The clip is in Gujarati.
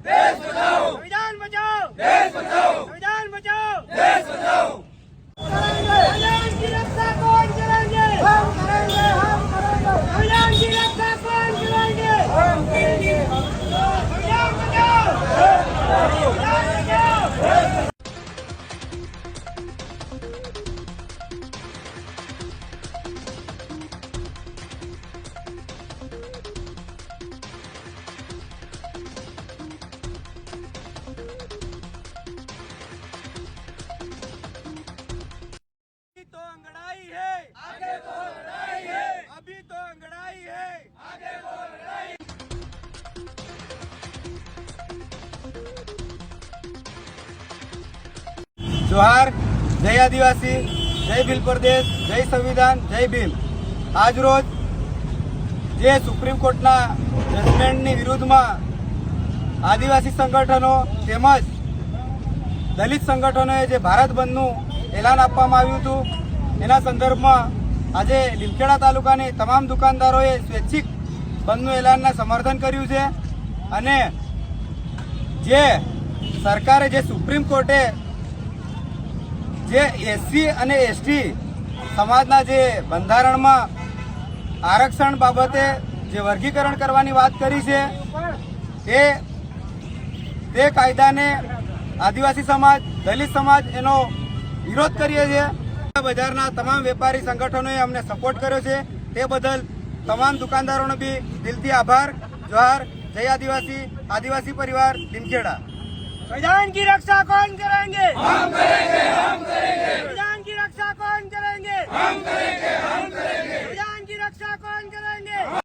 Beijo! तो अंगड़ाई है आगे तो लड़ाई है अभी तो अंगड़ाई है आगे तो लड़ाई જોહાર જય આદિવાસી જય ભીલ પ્રદેશ જય સંવિધાન જય ભીલ આજ રોજ જે સુપ્રીમ કોર્ટના જજમેન્ટની વિરુદ્ધમાં આદિવાસી સંગઠનો તેમજ દલિત સંગઠનોએ જે ભારત બંધનું એલાન આપવામાં આવ્યું હતું. એના સંદર્ભમાં આજે લીમખેડા તાલુકાની તમામ દુકાનદારોએ સ્વૈચ્છિક બંધનું એલાનને સમર્થન કર્યું છે અને જે સરકારે, જે સુપ્રીમ કોર્ટે જે એસસી અને એસટી સમાજના જે બંધારણમાં આરક્ષણ બાબતે જે વર્ગીકરણ કરવાની વાત કરી છે, એ તે કાયદાને આદિવાસી સમાજ, દલિત સમાજ એનો વિરોધ કરીએ છીએ બજારના તમામ વેપારી સંગઠનોએ અમને સપોર્ટ કર્યો છે તે બદલ તમામ દુકાનદારોનો બી દિલથી આભાર જોહાર જય આદિવાસી આદિવાસી પરિવાર લીમખેડા संविधान की रक्षा कौन करेंगे हम करेंगे हम